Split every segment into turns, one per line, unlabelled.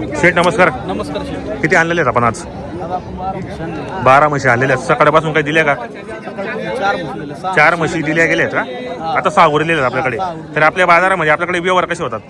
शेठ नमस्कार.
नमस्कार शेठ.
किती आणलेले आहेत आपण आज?
आपण बारा म्हशी आणल्या.
बारा म्हशी आणलेल्या आहेत. सकाळपासून काही दिल्या का?
सकाळपासून चार म्हशी सहा
चार म्हशी दिल्या. गेल्या आहेत का? आता सहा उरलेल्या आहेत आपल्याकडे. तर आपल्या बाजारामध्ये आपल्याकडे व्यवहार कसे होतात?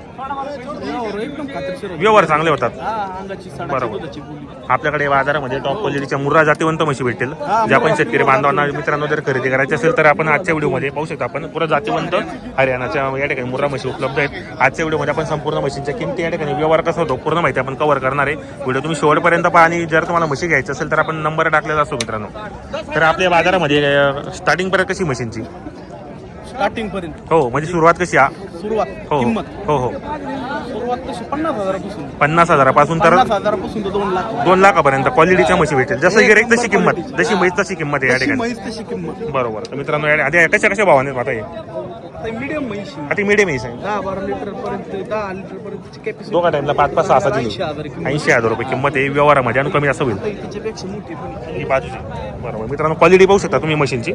एकदम खात्रीशीर होते.
व्यवहार चांगले होतात.
हा अंगाची साडाची
बरोबर.
दुधाची बोली
आपल्याकडे बाजारामध्ये टॉप क्वालिटीच्या मुर्रा जातीवंत म्हशी भेटतील.
हा,
ज्या आपण. शेतकरी बांधवांना मित्रांनो जर खरेदी करायची असेल तर आपण आजच्या व्हिडिओमध्ये पाहू शकता. आपण पुरा जातीवंत हरियाणाच्या या ठिकाणी मुर्रा म्हशी उपलब्ध आहेत. आजच्या व्हिडिओमध्ये आपण संपूर्ण म्हशींच्या किमती या ठिकाणी व्यवहार कसा होतो पूर्ण माहिती आपण कव्हर करणार आहे. व्हिडिओ तुम्ही शेवटपर्यंत पहा आणि जर तुम्हाला म्हशी घ्यायची असेल तर आपण नंबर टाकलेला असतो मित्रांनो. तर आपल्या बाजारामध्ये स्टार्टिंग पर्यंत कशी म्हशींची?
स्टार्टिंग पर्यंत
हो म्हणजे सुरुवात कशी आ-
सुरुवात
हो हो
किंमत.
हो हो.
सुरुवात तशी पन्नास हजारापासून.
पन्नास हजारापासून तर
पन्नास हजारापासून तर दोन लाख.
दोन लाखापर्यंत क्वालिटीच्या म्हशी भेटेल. जसं गिरेक तशी किंमत. जशी म्हैस तशी किंमत आहे या ठिकाणी.
म्हैस तशी किंमत.
बरोबर. तर मित्रांनो या- आधी कशा कशा भावाने आता हे?
आता मीडियम म्हैशी.
आता मिडियम आहे.
दहा बारा लिटर पर्यंत दहा लिटर पर्यंतची कॅपॅसिटी
दोघा टाइमला पाच पाच सहा सहा
ऐंशी हजार किंमत.
ऐंशी हजार रुपये किंमत आहे. व्यवहारामध्ये आणि कमी असं होईल.
त्याच्यापेक्षा मोठी पण
ही बाजूची. बरोबर. मित्रांनो क्वालिटी पाहू शकता तुम्ही मशीनची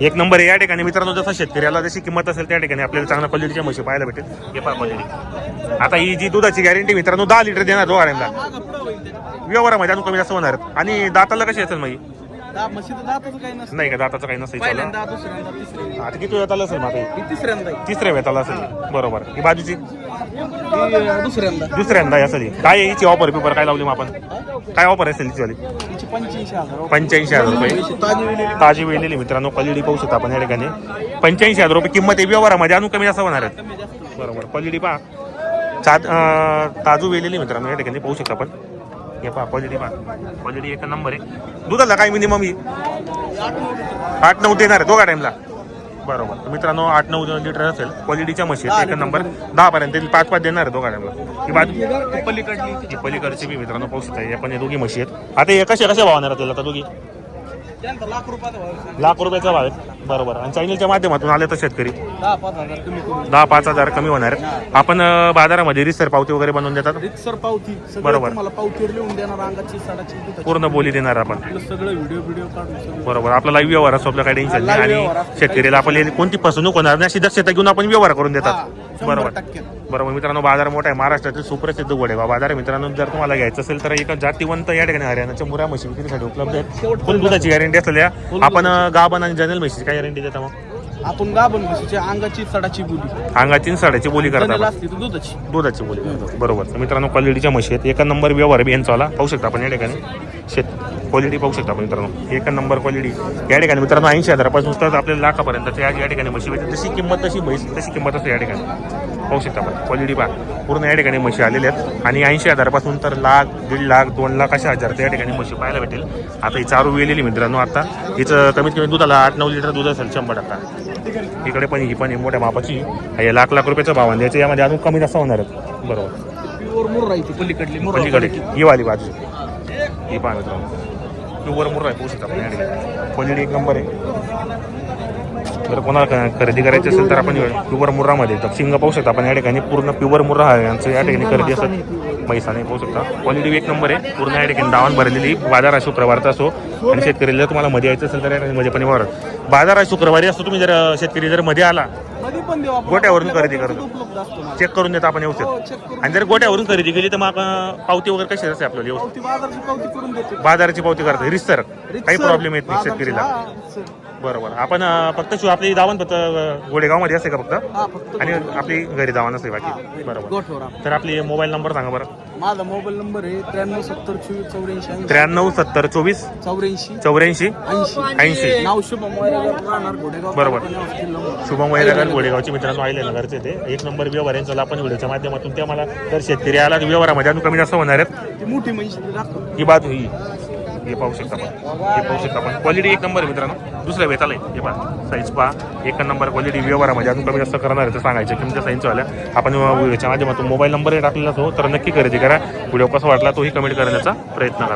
एक नंबर आहे या ठिकाणी. मित्रांनो जसं शेतकऱ्याला जशी किंमत असेल त्या ठिकाणी आपल्याला चांगल्या क्वालिटीच्या म्हशी पाहायला भेटेल. हे पहा क्वालिटी आता ही जी दुधाची गॅरंटी मित्रांनो दहा लिटर देणार दोघा टाइमला
मागं पुढं होईल त्याच्यात.
व्यवहारामध्ये आणि कमी जास्त होणार. आणि दाताला कशी असेल मग
दहा म्हशीचं दाताचं काही नसतं.
नाही का दाताचं काही नसेल
पहिल्यांदा दुसऱ्यांदा तिसऱ्यांदा.
आता किती वेळात असेल माझं
ही? तिसऱ्यांदा आहे.
तिसऱ्या वेताला असेल. बरोबर. ही बाजूची?
ही अं, दुसऱ्यांदा.
दुसऱ्यांदा ही. काय आहे हिची ऑफर पेपर काय लावली मग आपण? काय ऑफर असेल हिची वाली?
तिची पंच्याऐंशी हजार.
पंच्याऐंशी हजार रुपये.
ताजी
वेळलेली मित्रांनो क्वालिटी पाहू शकता आपण या ठिकाणी. पंच्याऐंशी हजार रुपये किंमत आहे व्यवहारामध्ये. अजून कमी जास्त होणार आहेत. बरोबर. क्वालिटी पहा. अं, ताजू वेलेली मित्रांनो या ठिकाणी पाहू शकता आपण. हे पहा क्वालिटी पहा क्वालिटी एक नंबर आहे. दुधाला काय मिनिमम ही? आठ नऊ देणार आहे दोघा टाइमला बरोबर. तर मित्रांनो आठ नऊ लिटर असेल क्वालिटीच्या आहेत एक नंबर दहा पर्यंत पाच पाच देणार आहे दोघा टाइमला ही बाजू. ही पलीकडची बी मित्रांनो पाहू शकता या पण दोघी म्हशी आहेत. आता हे कशा कशा भावाने राहतील आता दोघी?
लाख रुपयाचा भाव आहे.
लाख रुपयाचा भाव आहे बरोबर. आणि चॅनलच्या माध्यमातून आले तर शेतकरी.
दहा पाच हजार कमी
होणार. आपण अं, बाजारामध्ये रिसर पावती वगैरे बनवून देतात?
रितसर पावती. सगळं
बरोबर.
तुम्हाला पावतीवर लिहून देणार अंगाची साडाची दुधाची.
पूर्ण बोली देणार आपण.
आपलं सगळं व्हिडिओ व्हिडिओ काढून सगळं.
बरोबर. आपला लाईव्ह व्यवहार असतो आपला काही टेन्शन नाही. आणि. शेतकरीला आपल्याला कोणती फसवणूक होणार नाही अशी दक्षता घेऊन आपण व्यवहार करून देतात. बरोबर. बरोबर. मित्रांनो बाजार मोठा आहे. महाराष्ट्रातील सुप्रसिद्ध गोडेगाव बाजार आहे. मित्रांनो जर तुम्हाला घ्यायचं असेल तर एका जातीवंत या ठिकाणी हरियाणाच्या मुरा म्हशी विक्रीसाठी उपलब्ध आहेत. फुल दुधाची गॅरंटी असलेल्या आपण गाभण आणि जनरल म्हशीची काय गॅरंटी देता मग?
आपण गाभण म्हशीच्या अंगाची सडाची बोली.
अंगाची साड्याची बोली करता
जनेल
आपण.
असते तर दुधाची.
दुधाची बोली करतात बरोबर. तर मित्रांनो क्वालिटीच्या म्हशी आहेत. एका नंबर व्यवहार बी यांचावाला पाहू शकता आपण या ठिकाणी. शेत क्वालिटी पाहू शकता आपण मित्रांनो. एका नंबर क्वालिटी. या ठिकाणी मित्रांनो ऐंशी हजारापासून तर आपल्याला लाखापर्यंत या या ठिकाणी म्हशी भेटते जशी किंमत तशी म्हैस तशी किंमत असते या ठिकाणी. पाहू शकता आपण. क्वालिटी पहा. पूर्ण या ठिकाणी म्हशी आलेल्या आहेत. आणि ऐंशी हजारापासून तर लाख दीड लाख दोन लाख अशा हजार या ठिकाणी म्हशी पाहायला भेटेल. आता ही चारू वेलेली मित्रांनो आता. हिचं कमीत कमी दुधाला आठ नऊ लिटर दूध असेल शंभर टक्का. इकडे पण ही पण आहे मोठ्या मापाची. हे लाख लाख रुपयाचा भाव आणि याच्या यामध्ये अजून कमी जास्त होणार आहेत. बरोबर.
पलीकडली
पलीकडे. ही वाली बाजू ही पहा मित्रांनो. प्युअर मुर्रा आहे पोषित आपण या ठिकाणी. क्वालिटी एक नंबर आहे. जर कोणाला खरेदी करायची असेल तर आपण प्युअर मुर्रामध्ये तर शिंग पाहू शकता आपण या ठिकाणी. पूर्ण प्युअर मुर्रा आहे यांचं या ठिकाणी खरेदी असत नाही पाहू शकता. क्वालिटी एक नंबर आहे. पूर्ण या ठिकाणी दावण भरलेली बाजार आहे शुक्रवारचा असो. आणि शेतकरीला जर तुम्हाला मध्ये यायचं असेल तर या ठिकाणी मध्ये पण बाजार आहे शुक्रवारी असतो तुम्ही जर शेतकरी जर मध्ये आला
पण देऊ आपण.
गोट्यावरून
आपल्या
खरेदी करतो.
उपलब्ध असतो माल.
चेक करून देतो आपण
हो,
व्यवस्थित
check करून.
आणि जर गोट्यावरून खरेदी केली तर मग आपण पावती वगैरे कशी असते आपल्याला? व्यवस्थित.
पावती बाजारची पावती करून देतो.
बाजाराची पावती करते. रिस्तर काही
रितसर,
प्रॉब्लेम येत नाही
बाजारची,
शेतकरीला.
हा, रितसर.
बरोबर आपण अं, फक्त शिव आपली दावण फक्त गोडेगावमध्ये असते का फक्त?
हा फक्त
आणि आपली घरी दावण असते बाकी. बरोबर
गोठवर
तर आपली मोबाईल नंबर सांगा बरं.
माझा मोबाईल नंबर आहे त्र्याण्णव सत्तर चोवीस चौऱ्याऐंशी ऐंशी.
त्र्याण्णव सत्तर चोवीस.
चौऱ्याऐंशी.
चौऱ्याऐंशी.
ऐंशी.
ऐंशी.
नाव शुभम राहणार घोडेगाव
बरोबर. शुभम वैरागर गोडेगावचे मित्रांनो आले नगरचे ते. एक नंबर व्यवहार यांचा आपण व्हिडिओच्या माध्यमातून ते मला जर शेतकरी आला तर व्यवहारामध्ये अजून कमी जास्त होणार आहेत.
मोठी दाखव.
ही बाजू ही. हे पाहू शकता आपण. हे पाहू शकता आपण. क्वालिटी एक नंबर मित्रांनो. दुसऱ्या वेताला आहे. हे पहा. साईज पहा. एक नंबर क्वालिटी व्यवहारामध्ये अजून कमी जास्त करणार आहे तर सांगायचं किमच्या आल्या आपण याच्या माध्यमातून मोबाईल नंबरही टाकलेला असो हो. तर नक्की खरेदी करा. व्हिडिओ कसा वाटला तोही कमेंट करण्याचा प्रयत्न करा.